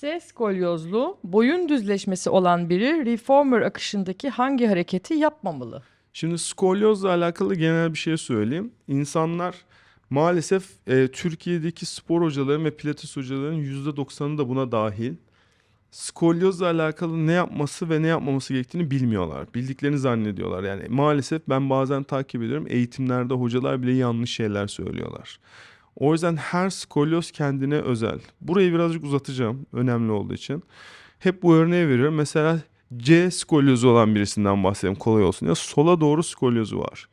S skolyozlu, boyun düzleşmesi olan biri reformer akışındaki hangi hareketi yapmamalı? Şimdi skolyozla alakalı genel bir şey söyleyeyim. İnsanlar maalesef e, Türkiye'deki spor hocaların ve pilates hocalarının %90'ı da buna dahil. Skolyozla alakalı ne yapması ve ne yapmaması gerektiğini bilmiyorlar. Bildiklerini zannediyorlar. Yani maalesef ben bazen takip ediyorum. Eğitimlerde hocalar bile yanlış şeyler söylüyorlar. O yüzden her skolyoz kendine özel. Burayı birazcık uzatacağım önemli olduğu için. Hep bu örneği veriyorum. Mesela C skolyozu olan birisinden bahsedelim kolay olsun. Ya sola doğru skolyozu var.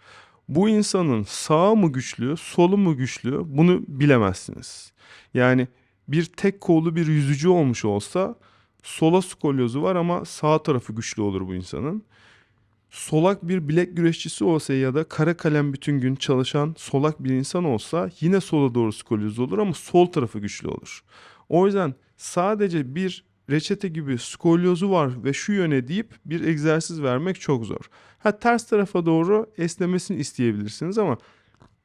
Bu insanın sağı mı güçlü, solu mu güçlü bunu bilemezsiniz. Yani bir tek kollu bir yüzücü olmuş olsa sola skolyozu var ama sağ tarafı güçlü olur bu insanın. Solak bir bilek güreşçisi olsa ya da kara kalem bütün gün çalışan solak bir insan olsa yine sola doğru skolyoz olur ama sol tarafı güçlü olur. O yüzden sadece bir reçete gibi skolyozu var ve şu yöne deyip bir egzersiz vermek çok zor. Ha ters tarafa doğru esnemesini isteyebilirsiniz ama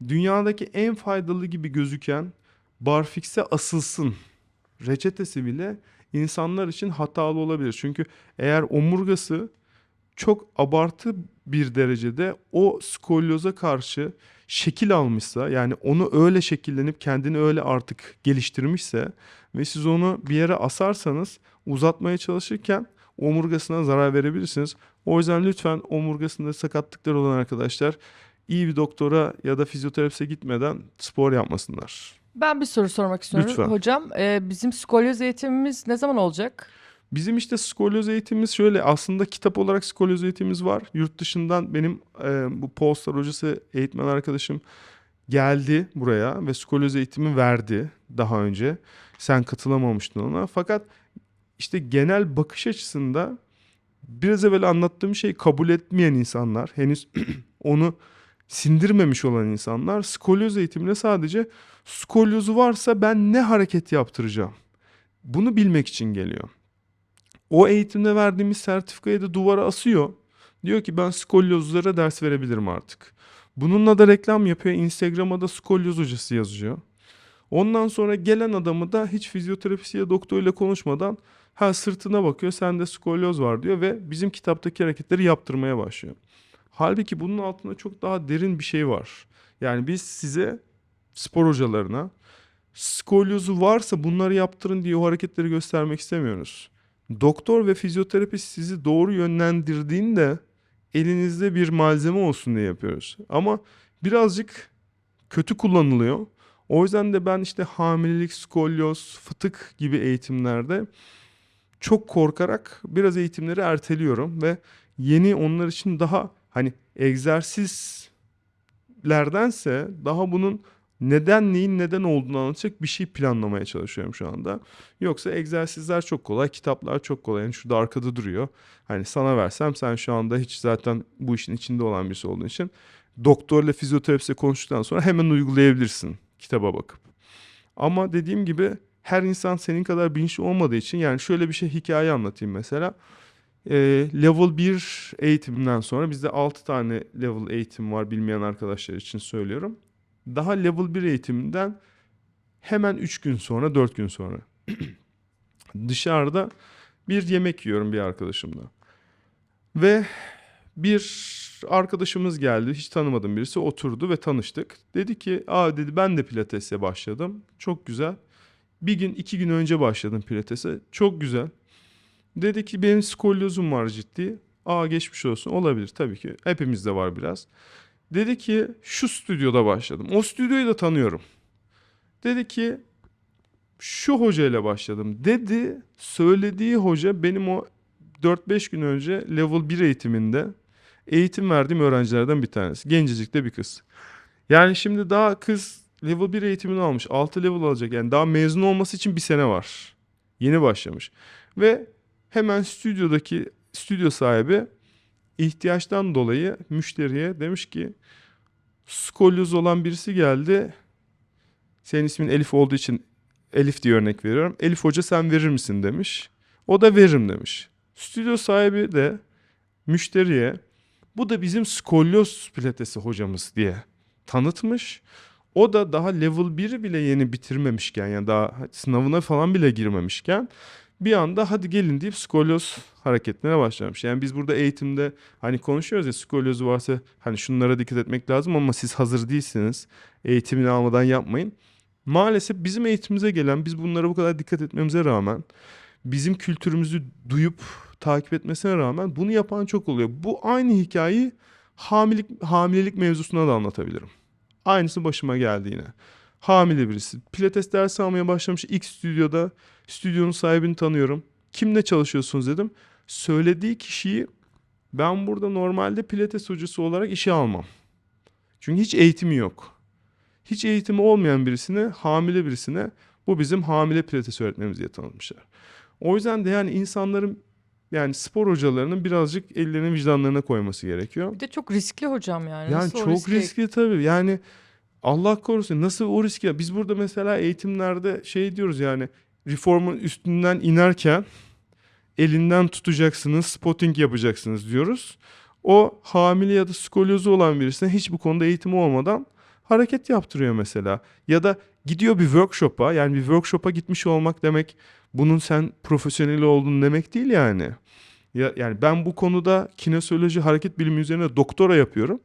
dünyadaki en faydalı gibi gözüken barfikse asılsın reçetesi bile insanlar için hatalı olabilir. Çünkü eğer omurgası çok abartı bir derecede o skolyoza karşı şekil almışsa yani onu öyle şekillenip kendini öyle artık geliştirmişse ve siz onu bir yere asarsanız uzatmaya çalışırken omurgasına zarar verebilirsiniz. O yüzden lütfen omurgasında sakatlıklar olan arkadaşlar iyi bir doktora ya da fizyoterapiste gitmeden spor yapmasınlar. Ben bir soru sormak istiyorum. Lütfen. Hocam e, bizim skolyoz eğitimimiz ne zaman olacak? Bizim işte skolyoz eğitimimiz şöyle aslında kitap olarak skolyoz eğitimimiz var. Yurt dışından benim e, bu Polestar hocası eğitmen arkadaşım geldi buraya ve skolyoz eğitimi verdi daha önce. Sen katılamamıştın ona. Fakat işte genel bakış açısında biraz evvel anlattığım şeyi kabul etmeyen insanlar, henüz onu sindirmemiş olan insanlar skolyoz eğitimine sadece skolyozu varsa ben ne hareket yaptıracağım? Bunu bilmek için geliyor. O eğitimde verdiğimiz sertifikayı da duvara asıyor. Diyor ki ben skolyozlara ders verebilirim artık. Bununla da reklam yapıyor. Instagram'a da skolyoz hocası yazıyor. Ondan sonra gelen adamı da hiç fizyoterapisi ya doktoruyla konuşmadan ha sırtına bakıyor sende skolyoz var diyor ve bizim kitaptaki hareketleri yaptırmaya başlıyor. Halbuki bunun altında çok daha derin bir şey var. Yani biz size spor hocalarına skolyozu varsa bunları yaptırın diye o hareketleri göstermek istemiyoruz. Doktor ve fizyoterapist sizi doğru yönlendirdiğinde elinizde bir malzeme olsun diye yapıyoruz. Ama birazcık kötü kullanılıyor. O yüzden de ben işte hamilelik, skolyoz, fıtık gibi eğitimlerde çok korkarak biraz eğitimleri erteliyorum ve yeni onlar için daha hani egzersizlerdense daha bunun neden neyin neden olduğunu anlatacak bir şey planlamaya çalışıyorum şu anda. Yoksa egzersizler çok kolay, kitaplar çok kolay. Yani şurada arkada duruyor. Hani sana versem sen şu anda hiç zaten bu işin içinde olan birisi olduğun için doktorla fizyoterapiste konuştuktan sonra hemen uygulayabilirsin kitaba bakıp. Ama dediğim gibi her insan senin kadar bilinçli olmadığı için yani şöyle bir şey hikaye anlatayım mesela. Ee, level 1 eğitiminden sonra bizde 6 tane level eğitim var bilmeyen arkadaşlar için söylüyorum. Daha level 1 eğitiminden hemen 3 gün sonra 4 gün sonra dışarıda bir yemek yiyorum bir arkadaşımla. Ve bir arkadaşımız geldi hiç tanımadığım birisi oturdu ve tanıştık. Dedi ki aa dedi ben de pilatese başladım çok güzel. Bir gün iki gün önce başladım pilatese çok güzel. Dedi ki benim skolyozum var ciddi. Aa geçmiş olsun olabilir tabii ki hepimizde var biraz. Dedi ki şu stüdyoda başladım. O stüdyoyu da tanıyorum. Dedi ki şu hocayla başladım dedi. Söylediği hoca benim o 4-5 gün önce level 1 eğitiminde eğitim verdiğim öğrencilerden bir tanesi. Gencecik de bir kız. Yani şimdi daha kız level 1 eğitimini almış. 6 level alacak. Yani daha mezun olması için bir sene var. Yeni başlamış. Ve hemen stüdyodaki stüdyo sahibi ihtiyaçtan dolayı müşteriye demiş ki skolyoz olan birisi geldi. Senin ismin Elif olduğu için Elif diye örnek veriyorum. Elif hoca sen verir misin demiş. O da veririm demiş. Stüdyo sahibi de müşteriye bu da bizim skolyoz pilatesi hocamız diye tanıtmış. O da daha level 1'i bile yeni bitirmemişken yani daha sınavına falan bile girmemişken bir anda hadi gelin deyip skolyoz hareketlerine başlamış. Yani biz burada eğitimde hani konuşuyoruz ya skolyozu varsa hani şunlara dikkat etmek lazım ama siz hazır değilsiniz. Eğitimini almadan yapmayın. Maalesef bizim eğitimimize gelen biz bunlara bu kadar dikkat etmemize rağmen bizim kültürümüzü duyup takip etmesine rağmen bunu yapan çok oluyor. Bu aynı hikayeyi hamilelik, hamilelik mevzusuna da anlatabilirim. Aynısı başıma geldi yine. Hamile birisi. Pilates dersi almaya başlamış ilk stüdyoda. Stüdyonun sahibini tanıyorum. Kimle çalışıyorsunuz dedim. Söylediği kişiyi ben burada normalde pilates hocası olarak işe almam. Çünkü hiç eğitimi yok. Hiç eğitimi olmayan birisine, hamile birisine bu bizim hamile pilates öğretmenimiz diye tanıtmışlar. O yüzden de yani insanların yani spor hocalarının birazcık ellerini vicdanlarına koyması gerekiyor. Bir de çok riskli hocam yani. Yani Nasıl çok riske- riskli tabii. Yani Allah korusun nasıl o riski biz burada mesela eğitimlerde şey diyoruz yani reformun üstünden inerken elinden tutacaksınız, spotting yapacaksınız diyoruz. O hamile ya da skolyozu olan birisine hiç bu konuda eğitimi olmadan hareket yaptırıyor mesela. Ya da gidiyor bir workshop'a yani bir workshop'a gitmiş olmak demek bunun sen profesyoneli olduğun demek değil yani. Ya, yani ben bu konuda kinesoloji hareket bilimi üzerine doktora yapıyorum.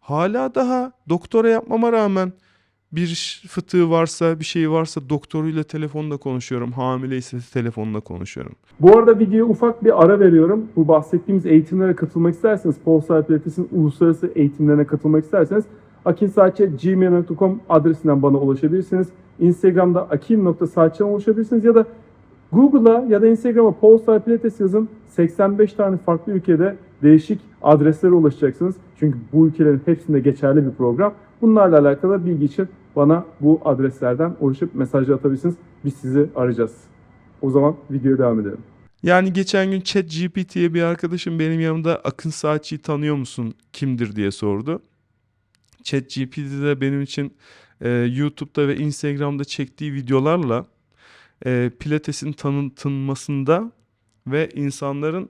Hala daha doktora yapmama rağmen bir fıtığı varsa bir şey varsa doktoruyla telefonda konuşuyorum. Hamileyse telefonla konuşuyorum. Bu arada videoya ufak bir ara veriyorum. Bu bahsettiğimiz eğitimlere katılmak isterseniz, Polestar Pilates'in uluslararası eğitimlerine katılmak isterseniz akinsaatçe.gmail.com adresinden bana ulaşabilirsiniz. Instagram'da akin.saatçe'den ulaşabilirsiniz ya da Google'a ya da Instagram'a Polestar Pilates yazın. 85 tane farklı ülkede değişik adreslere ulaşacaksınız. Çünkü bu ülkelerin hepsinde geçerli bir program. Bunlarla alakalı bilgi için bana bu adreslerden ulaşıp mesaj atabilirsiniz. Biz sizi arayacağız. O zaman videoya devam edelim. Yani geçen gün ChatGPT'ye bir arkadaşım benim yanımda Akın Saatçı'yı tanıyor musun? Kimdir diye sordu. ChatGPT'de benim için e, YouTube'da ve Instagram'da çektiği videolarla e, Pilates'in tanıtılmasında ve insanların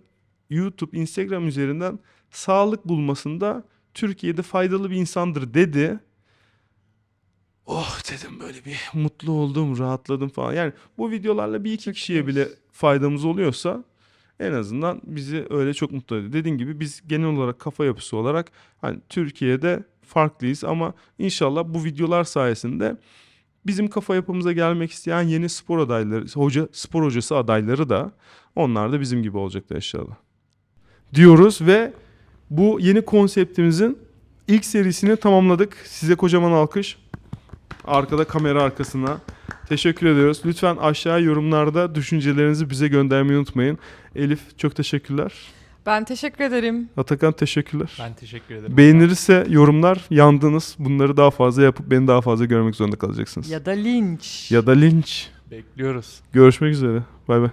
YouTube, Instagram üzerinden sağlık bulmasında Türkiye'de faydalı bir insandır dedi. Oh dedim böyle bir mutlu oldum, rahatladım falan. Yani bu videolarla bir iki Çok kişiye bile faydamız oluyorsa en azından bizi öyle çok mutlu ediyor. Dediğim gibi biz genel olarak kafa yapısı olarak hani Türkiye'de farklıyız ama inşallah bu videolar sayesinde bizim kafa yapımıza gelmek isteyen yeni spor adayları, hoca spor hocası adayları da onlar da bizim gibi olacaklar inşallah. Diyoruz ve bu yeni konseptimizin ilk serisini tamamladık. Size kocaman alkış. Arkada kamera arkasına. Teşekkür ediyoruz. Lütfen aşağı yorumlarda düşüncelerinizi bize göndermeyi unutmayın. Elif çok teşekkürler. Ben teşekkür ederim. Atakan teşekkürler. Ben teşekkür ederim. Beğenirse yorumlar yandınız. Bunları daha fazla yapıp beni daha fazla görmek zorunda kalacaksınız. Ya da linç. ya da linç. Bekliyoruz. Görüşmek üzere. Bay bay.